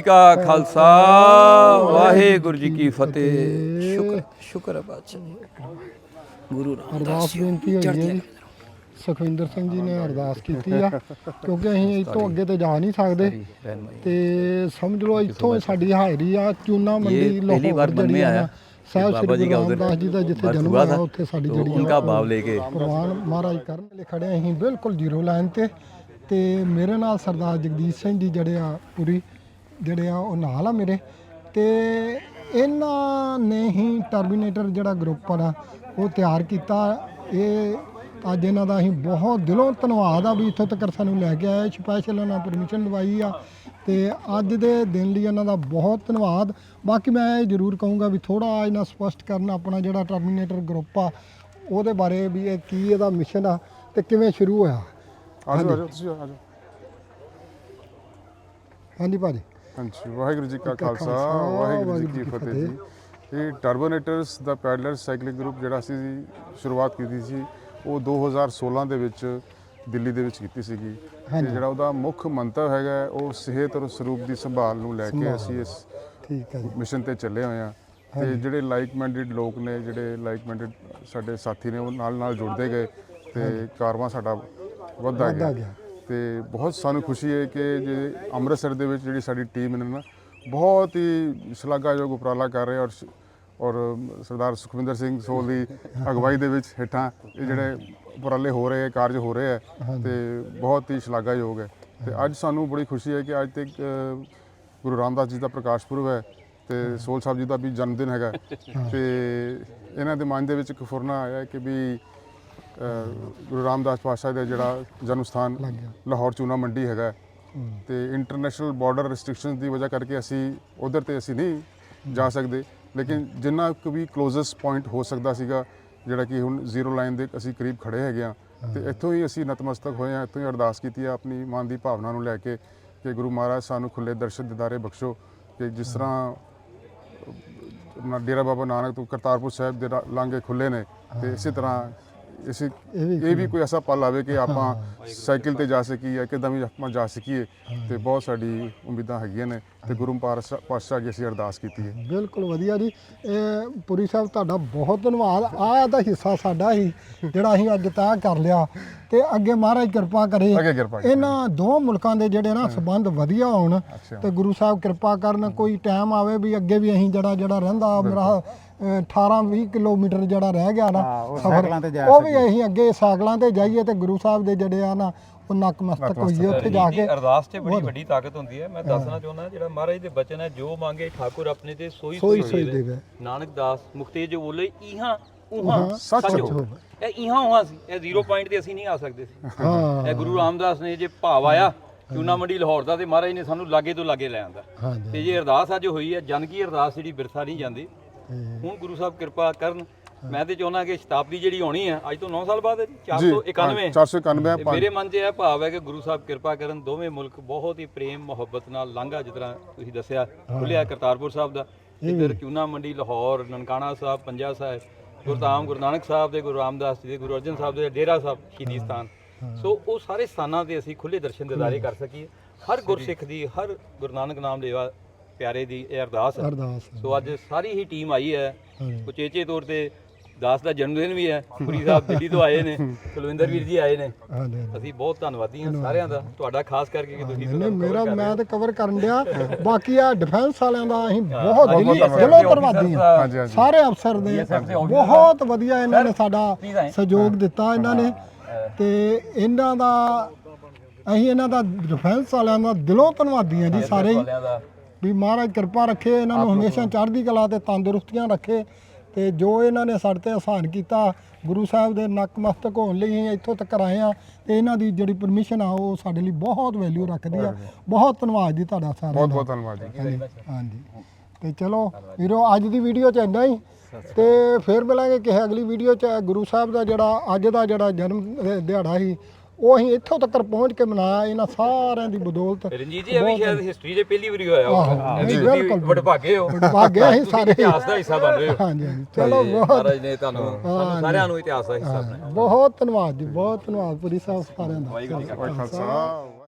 ਜੀ ਕਾ ਖਾਲਸਾ ਵਾਹਿਗੁਰੂ ਜੀ ਕੀ ਫਤਿਹ ਸ਼ੁਕਰ ਸ਼ੁਕਰ ਹੈ ਬਾਦਸ਼ਾਹ ਜੀ ਗੁਰੂ ਰਾਮਦਾਸ ਅਰਦਾਸ ਬੇਨਤੀ ਹੋਈ ਹੈ ਜੀ ਸੁਖਵਿੰਦਰ ਸਿੰਘ ਜੀ ਨੇ ਅਰਦਾਸ ਕੀਤੀ ਆ ਕਿਉਂਕਿ ਅਸੀਂ ਇਹ ਤੋਂ ਅੱਗੇ ਤੇ ਜਾ ਨਹੀਂ ਸਕਦੇ ਰਹਿਨਮਾਈ ਤੇ ਸਮਝ ਲਓ ਇੱਥੋਂ ਸਾਡੀ ਹਾਜ਼ਰੀ ਆ ਚੂਨਾ ਮੰਡੀ ये पहली बार मन में ਜਿਹੜੀ ਆ आया ਨਾ, ਸਾਹਿਬ बाबा श्री जी का गुरु उधर रामदास जी ਦਾ जिथे बर्थ ਜਨਮ हुआ ਹੋਇਆ था, ਉੱਥੇ ਸਾਡੀ तो ਜਿਹੜੀ उनका ਆ, भाव लेके ਪ੍ਰਵਾਨ ਮਹਾਰਾਜ ਕਰਨ ਲਈ ਖੜੇ ਹਾਂ ਅਸੀਂ ਬਿਲਕੁਲ ਜ਼ੀਰੋ ਲਾਈਨ ਤੇ ਤੇ ਮੇਰੇ ਨਾਲ ਸਰਦਾਰ ਜਗਦੀਸ਼ ਸਿੰਘ ਜੀ ਜਿਹੜੇ ਆ ਪੂਰੀ ਜਿਹੜੇ ਆ ਉਹ ਨਾਲ ਆ ਮੇਰੇ। ਤੇ ਇਹਨਾਂ ਨੇ ਹੀ ਟਰਮੀਨੇਟਰ ਜਿਹੜਾ ਗਰੁੱਪ ਆ ਉਹ ਤਿਆਰ ਕੀਤਾ। ਇਹ ਅੱਜ ਇਹਨਾਂ ਦਾ ਅਸੀਂ ਬਹੁਤ ਦਿਲੋਂ ਧੰਨਵਾਦ ਆ ਵੀ ਇੱਥੋਂ ਤੱਕ ਸਾਨੂੰ ਲੈ ਕੇ ਆਏ ਸਪੈਸ਼ਲ ਉਹਨਾਂ ਪਰਮਿਸ਼ਨ ਦਵਾਈ ਆ। ਤੇ ਅੱਜ ਦੇ ਦਿਨ ਲਈ ਇਹਨਾਂ ਦਾ ਬਹੁਤ ਧੰਨਵਾਦ। ਬਾਕੀ ਮੈਂ ਇਹ ਜ਼ਰੂਰ ਕਹੂੰਗਾ ਵੀ ਥੋੜਾ ਇਹਨਾਂ ਸਪਸ਼ਟ ਕਰਨਾ ਆਪਣਾ ਜਿਹੜਾ ਟਰਮੀਨੇਟਰ ਗਰੁੱਪ ਆ ਉਹਦੇ ਬਾਰੇ ਵੀ ਇਹ ਕੀ ਇਹਦਾ ਮਿਸ਼ਨ ਆ ਤੇ ਕਿਵੇਂ ਸ਼ੁਰੂ ਹੋਇਆ। ਆ ਜਾਓ ਆ ਜਾਓ ਤੁਸੀਂ ਆ ਜਾਓ ਹਾਂਜੀ ਭਾਜੀ। ਹਾਂਜੀ ਵਾਹਿਗੁਰੂ ਜੀ ਕਾ ਖਾਲਸਾ ਵਾਹਿਗੁਰੂ ਜੀ ਕੀ ਫਤਿਹ ਜੀ। ਇਹ ਟਰਬੋਨੇਟਰਸ ਦਾ ਪੈਡਲਰ ਸਾਈਕਲਿੰਗ ਗਰੁੱਪ ਜਿਹੜਾ ਸੀ ਸ਼ੁਰੂਆਤ ਕੀਤੀ ਸੀ ਉਹ 2016 ਦੇ ਵਿੱਚ ਦਿੱਲੀ ਦੇ ਵਿੱਚ ਕੀਤੀ ਸੀਗੀ। ਤੇ ਜਿਹੜਾ ਉਹਦਾ ਮੁੱਖ ਮੰਤਵ ਹੈਗਾ ਉਹ ਸਿਹਤ ਔਰ ਸਰੂਪ ਦੀ ਸੰਭਾਲ ਨੂੰ ਲੈ ਕੇ ਅਸੀਂ ਇਸ ਠੀਕ ਹੈ ਜੀ। ਮਿਸ਼ਨ ਤੇ ਚੱਲੇ ਹੋਏ ਆ ਤੇ ਜਿਹੜੇ ਲਾਈਕ ਮਾਈਂਡਡ ਲੋਕ ਨੇ ਜਿਹੜੇ ਲਾਈਕ ਮਾਈਂਡਡ ਸਾਡੇ ਸਾਥੀ ਨੇ ਉਹ ਨਾਲ ਨਾਲ ਜੁੜਦੇ ਗਏ ਤੇ ਕਾਰਵਾਂ ਸਾਡਾ ਵੱਧਦਾ ਗਿਆ। ਤੇ ਬਹੁਤ ਸਾਨੂੰ ਖੁਸ਼ੀ ਹੈ ਕਿ ਜੇ ਅੰਮ੍ਰਿਤਸਰ ਦੇ ਵਿੱਚ ਜਿਹੜੀ ਸਾਡੀ ਟੀਮ ਨੇ ਨਾ ਬਹੁਤ ਹੀ ਸ਼ਲਾਘਾਯੋਗ ਉਪਰਾਲਾ ਕਰ ਰਹੇ ਔਰ ਔਰ ਸਰਦਾਰ ਸੁਖਵਿੰਦਰ ਸਿੰਘ ਸੋਲ ਦੀ ਅਗਵਾਈ ਦੇ ਵਿੱਚ ਹੇਠਾਂ ਇਹ ਜਿਹੜੇ ਉਪਰਾਲੇ ਹੋ ਰਹੇ ਹੈ ਕਾਰਜ ਹੋ ਰਹੇ ਹੈ ਤੇ ਬਹੁਤ ਹੀ ਸ਼ਲਾਘਾਯੋਗ ਹੈ। ਤੇ ਅੱਜ ਸਾਨੂੰ ਬੜੀ ਖੁਸ਼ੀ ਹੈ ਕਿ ਅੱਜ ਅ, ਗੁਰੂ ਰਾਮਦਾਸ ਜੀ ਦਾ ਪ੍ਰਕਾਸ਼ ਪੁਰਬ ਹੈ ਤੇ ਸੋਲ ਸਾਹਿਬ ਜੀ ਦਾ ਵੀ ਜਨਮ ਦਿਨ ਹੈਗਾ ਤੇ ਇਹਨਾਂ ਦੇ ਮਨ ਦੇ ਵਿੱਚ ਇੱਕ ਫੁਰਨਾ ਆਇਆ ਕਿ ਵੀ ਗੁਰੂ ਰਾਮਦਾਸ ਪਾਤਸ਼ਾਹ ਦਾ ਜਿਹੜਾ ਜਨਮ ਸਥਾਨ ਲਾਹੌਰ ਚੂਨਾ ਮੰਡੀ ਹੈਗਾ ਤੇ ਇੰਟਰਨੈਸ਼ਨਲ ਬਾਰਡਰ ਰੈਸਟ੍ਰਿਕਸ਼ਨਸ ਦੀ ਵਜ੍ਹਾ ਕਰਕੇ ਅਸੀਂ ਉਧਰ ਤੇ ਅਸੀਂ ਨਹੀਂ ਜਾ ਸਕਦੇ। ਲੇਕਿਨ ਜਿੰਨਾ ਕੁ ਵੀ ਕਲੋਜ਼ੈਸਟ ਪੁਆਇੰਟ ਹੋ ਸਕਦਾ ਸੀਗਾ ਜਿਹੜਾ ਕਿ ਹੁਣ ਜ਼ੀਰੋ ਲਾਈਨ ਦੇ ਅਸੀਂ ਕਰੀਬ ਖੜੇ ਹੈਗੇ ਆ ਤੇ ਇੱਥੋਂ ਹੀ ਅਸੀਂ ਨਤਮਸਤਕ ਹੋਏ ਆ ਇੱਥੋਂ ਹੀ ਅਰਦਾਸ ਕੀਤੀ ਆ ਆਪਣੀ ਮਨ ਦੀ ਭਾਵਨਾ ਨੂੰ ਲੈ ਕੇ ਕਿ ਗੁਰੂ ਮਹਾਰਾਜ ਸਾਨੂੰ ਖੁੱਲੇ ਦਰਸ਼ਨ ਦਿਦਾਰੇ ਬਖਸ਼ੋ ਕਿ ਜਿਸ ਤਰ੍ਹਾਂ ਡੇਰਾ ਬਾਬਾ ਨਾਨਕ ਤੋਂ ਕਰਤਾਰਪੁਰ ਸਾਹਿਬ ਦੇ ਲਾਂਘੇ ਖੁੱਲੇ ਨੇ ਤੇ ਇਸੇ ਤਰ੍ਹਾਂ ਇਸੇ ਇਹ ਵੀ ਕੋਈ ਐਸਾ ਪਲ ਆਵੇ ਕਿ ਆਪਾਂ ਸਾਈਕਲ ਤੇ ਜਾ ਸਕੀਏ ਕਿਦਾਂ ਵੀ ਆਪਾਂ ਜਾ ਸਕੀਏ ਤੇ ਬਹੁਤ ਸਾਡੀ ਉਮੀਦਾਂ ਹੈਗੀਆਂ ਨੇ ਤੇ ਗੁਰੂ ਪਾਤਸ਼ਾਹ ਅੱਗੇ ਅਸੀਂ ਅਰਦਾਸ ਕੀਤੀ ਹੈ। ਬਿਲਕੁਲ ਵਧੀਆ ਜੀ। ਇਹ ਪੁਰੀ ਸਾਹਿਬ ਤੁਹਾਡਾ ਬਹੁਤ ਧੰਨਵਾਦ। ਆਹ ਦਾ ਹਿੱਸਾ ਸਾਡਾ ਹੀ ਜਿਹੜਾ ਅਸੀਂ ਅੱਜ ਤੈਅ ਕਰ ਲਿਆ। ਤੇ ਅੱਗੇ ਮਹਾਰਾਜ ਕਿਰਪਾ ਕਰੇ। ਅੱਗੇ ਕਿਰਪਾ ਕਰੇ। ਇਹਨਾਂ ਦੋ ਮੁਲਕਾਂ ਦੇ ਜਿਹੜੇ ਨਾ ਸਬੰਧ ਵਧੀਆ ਹੋਣ ਤੇ ਗੁਰੂ ਸਾਹਿਬ ਕਿਰਪਾ ਕਰਨ ਕੋਈ ਟਾਈਮ ਆਵੇ ਵੀ ਅੱਗੇ ਵੀ ਅਸੀਂ ਜਿਹੜਾ ਜਿਹੜਾ ਰਹਿੰਦਾ ਮੇਰਾ 18 20 ਕਿਲੋਮੀਟਰ ਜਿਹੜਾ ਰਹਿ ਗਿਆ ਨਾ ਹਾਂ, ਉਹ ਸਫ਼ਰ, ਸਾਈਕਲਾਂ ਤੇ ਜਾ ਉਹ ਵੀ ਅਸੀਂ ਅੱਗੇ ਸਾਈਕਲਾਂ ਤੇ ਜਾਈਏ ਤੇ ਗੁਰੂ ਸਾਹਿਬ ਦੇ ਜਿਹੜੇ ਆ ਨਾ ਉਹ ਨਕਮਸਤਕ ਹੋਈਏ ਉੱਥੇ ਜਾ ਕੇ ਅਰਦਾਸ 'ਚ ਬੜੀ ਵੱਡੀ ਤਾਕਤ ਹੁੰਦੀ ਹੈ। ਮੈਂ ਦੱਸਣਾ ਚਾਹੁੰਦਾ ਜਿਹੜਾ ਮਹਾਰਾਜ ਦੇ ਬਚਨ ਹੈ ਜੋ ਮੰਗੇ ਠਾਕੁਰ ਆਪਣੇ ਤੇ ਸੋਈ ਸੋਈ ਦੇਵੇ। ਨਾਨਕ ਦਾਸ ਮੁਖਤੇ ਜੋ ਬੋਲੇ ਇਹਾਂ ਉਹਾਂ ਸੱਚ ਹੋ। ਇਹ ਇਹਾਂ ਉਹਾਂ ਸੀ। ਇਹ ਜ਼ੀਰੋ ਪੁਆਇੰਟ ਤੇ ਅਸੀਂ ਨਹੀਂ ਆ ਸਕਦੇ ਸੀ। ਹਾਂ। ਇਹ ਗੁਰੂ ਰਾਮਦਾਸ ਨੇ ਜੇ ਭਾਵ ਆਇਆ ਚੂਨਾ ਮੰਡੀ ਲਾਹੌਰ ਦਾ ਤੇ ਮਹਾਰਾਜ ਨੇ ਸਾਨੂੰ ਲਾਗੇ ਤੋਂ ਲਾਗੇ ਲੈ ਆਂਦਾ। ਹਾਂਜੀ ਤੇ ਜੇ ਅਰਦਾਸ ਅੱਜ ਹੋਈ ਹੈ ਜਨ ਕੀ ਅਰਦਾਸ ਜਿਹੜੀ ਬਿਰਥਾ ਨਹੀਂ ਜਾਂਦੀ ਹੁਣ ਗੁਰੂ ਸਾਹਿਬ ਕਿਰਪਾ ਕਰਨ ਮੈਂ ਤੇ ਚਾਹੁੰਦਾ ਕਿ ਸ਼ਤਾਬਦੀ ਜਿਹੜੀ ਹੋਣੀ ਹੈ ਅੱਜ ਤੋਂ 9 ਸਾਲ ਬਾਅਦ ਹੈ ਜੀ 491 491 ਤੇ ਮੇਰੇ ਮਨ 'ਚ ਇਹ ਭਾਵ ਹੈ ਕਿ ਗੁਰੂ ਸਾਹਿਬ ਕਿਰਪਾ ਕਰਨ ਦੋਵੇਂ ਮੁਲਕ ਬਹੁਤ ਹੀ ਪ੍ਰੇਮ ਮੁਹੱਬਤ ਨਾਲ ਲਾਂਘਾ ਜਿਸ ਤਰ੍ਹਾਂ ਤੁਸੀਂ ਦੱਸਿਆ ਖੁੱਲਿਆ ਕਰਤਾਰਪੁਰ ਸਾਹਿਬ ਦਾ ਇੱਧਰ ਕਿਉਨਾ ਮੰਡੀ ਲਾਹੌਰ ਨਨਕਾਣਾ ਸਾਹਿਬ ਪੰਜਾ ਸਾਹਿਬ ਗੁਰਧਾਮ ਗੁਰੂ ਨਾਨਕ ਸਾਹਿਬ ਦੇ ਗੁਰੂ ਰਾਮਦਾਸ ਜੀ ਦੇ ਗੁਰੂ ਅਰਜਨ ਸਾਹਿਬ ਦੇ ਡੇਰਾ ਸਾਹਿਬ ਸ਼ਹੀਦੀ ਸਥਾਨ। ਸੋ ਉਹ ਸਾਰੇ ਸਥਾਨਾਂ ਤੇ ਅਸੀਂ ਖੁੱਲੇ ਦਰਸ਼ਨ ਦਿਦਾਰੇ ਕਰ ਸਕੀਏ। ਹਰ ਗੁਰਸਿੱਖ ਦੀ ਹਰ ਗੁਰੂ ਨਾਨਕ ਨਾਮ ਲੇਵਾ ਪਿਆਰੇ ਦੀ ਇਹ ਅਰਦਾਸ ਹੈ। ਅਰਦਾਸ ਸੋ ਅੱਜ ਸਾਰੀ ਹੀ ਟੀਮ ਆਈ ਹੈ। ਉਚੇਚੇ ਤੌਰ ਤੇ ਦਾਸ ਦਾ ਜਨਮ ਦਿਨ ਵੀ ਹੈ। ਪੁਰੀ ਸਾਹਿਬ ਦਿੱਲੀ ਤੋਂ ਆਏ ਨੇ ਕੁਲਵਿੰਦਰ ਵੀਰ ਜੀ ਆਏ ਨੇ। ਹਾਂਜੀ ਹਾਂਜੀ। ਅਸੀਂ ਬਹੁਤ ਧੰਨਵਾਦੀ ਹਾਂ ਸਾਰਿਆਂ ਦਾ। ਤੁਹਾਡਾ ਖਾਸ ਕਰਕੇ ਕਿ ਤੁਸੀਂ ਨਹੀਂ ਮੇਰਾ ਮੈਂ ਤੇ ਕਵਰ ਕਰਨ ਡਿਆ। ਬਾਕੀ ਆ ਡਿਫੈਂਸ ਵਾਲਿਆਂ ਦਾ ਅਸੀਂ ਬਹੁਤ ਦਿਲੀ ਦਿਲੋਂ ਧੰਨਵਾਦੀ ਹਾਂ ਹਾਂਜੀ ਹਾਂਜੀ। ਸਾਰੇ ਅਫਸਰ ਦੇ ਬਹੁਤ ਵਧੀਆ ਇਹਨਾਂ ਨੇ ਸਾਡਾ ਸਹਿਯੋਗ ਦਿੱਤਾ ਇਹਨਾਂ ਨੇ। ਤੇ ਇਹਨਾਂ ਦਾ ਅਸੀਂ ਇਹਨਾਂ ਦਾ ਡਿਫੈਂਸ ਵਾਲਿਆਂ ਦਾ ਦਿਲੋਂ ਧੰਨਵਾਦੀ ਹਾਂ ਜੀ ਸਾਰੇ ਹੀ। ਵਾਲਿਆਂ ਦਾ। ਵੀ ਮਹਾਰਾਜ ਕਿਰਪਾ ਰੱਖੇ ਇਹਨਾਂ ਨੂੰ ਹਮੇਸ਼ਾ ਚੜ੍ਹਦੀ ਕਲਾ ਤੇ ਤੰਦਰੁਸਤੀਆਂ ਰੱਖੇ ਤੇ ਜੋ ਇਹਨਾਂ ਨੇ ਸਾਡੇ ਤੇ ਆਸਾਨ ਕੀਤਾ ਗੁਰੂ ਸਾਹਿਬ ਦੇ ਨਕਮਸਤਕ ਹੋਣ ਲਈ ਅਸੀਂ ਇੱਥੋਂ ਤੱਕ ਆਏ ਆ ਤੇ ਇਹਨਾਂ ਦੀ ਜਿਹੜੀ ਪਰਮਿਸ਼ਨ ਆ ਉਹ ਸਾਡੇ ਲਈ ਬਹੁਤ ਵੈਲਿਊ ਰੱਖਦੀ ਆ। ਬਹੁਤ ਧੰਨਵਾਦ ਜੀ ਤੁਹਾਡਾ ਸਾਰਿਆਂ ਬਹੁਤ ਬਹੁਤ ਧੰਨਵਾਦ ਜੀ। ਹਾਂਜੀ ਤੇ ਚਲੋ ਵੀਰੋ ਅੱਜ ਦੀ ਵੀਡੀਓ ਚ ਇੰਨਾ ਹੀ। ਤੇ ਫਿਰ ਮਿਲਾਂਗੇ ਕਿਸੇ ਅਗਲੀ ਵੀਡੀਓ ਚ। ਗੁਰੂ ਸਾਹਿਬ ਦਾ ਜਿਹੜਾ ਅੱਜ ਦਾ ਜਿਹੜਾ ਜਨਮ ਦਿਹਾੜਾ ਸੀ ਉਹ ਅਸੀਂ ਇੱਥੋਂ ਤੱਕ ਪਹੁੰਚ ਕੇ ਮਨਾਇਆ ਇਹਨਾਂ ਸਾਰਿਆਂ ਦੀ ਬਦੌਲਤ ਰਣਜੀਤ ਜੀ ਇਹ ਵੀ ਸ਼ਾਇਦ ਹਿਸਟਰੀ ਦੇ ਪਹਿਲੀ ਵਾਰੀ ਹੋਇਆ ਆਹੋ, ਹੋਊਗਾ ਨਹੀਂ, ਤੁਸੀਂ ਬਿਲਕੁਲ। ਵਡਭਾਗੇ ਹੋ। ਭਾਗੇ ਅਸੀਂ ਤੁਸੀਂ ਸਾਰੇ। ਇਤਿਹਾਸ ਦਾ ਹਿੱਸਾ ਬਣ ਰਹੇ ਹੋ। ਹਾਂਜੀ ਹਾਂਜੀ। ਚਲੋ ਤੇ ਬਹੁਤ ਮਹਾਰਾਜ ਨੇ ਤੁਹਾਨੂੰ ਸਾਨੂੰ ਸਾਰਿਆਂ ਨੂੰ ਇਤਿਹਾਸ ਦਾ ਹਿੱਸਾ ਬਣਾਇਆ। ਬਹੁਤ ਧੰਨਵਾਦ ਜੀ ਬਹੁਤ ਧੰਨਵਾਦ। ਪੁਰੀ ਸਾਹਿਬ ਸਾਰਿਆਂ ਦਾ। ਵਾਹਿਗੁਰੂ ਜੀ ਕਾ ਖਾਲਸਾ।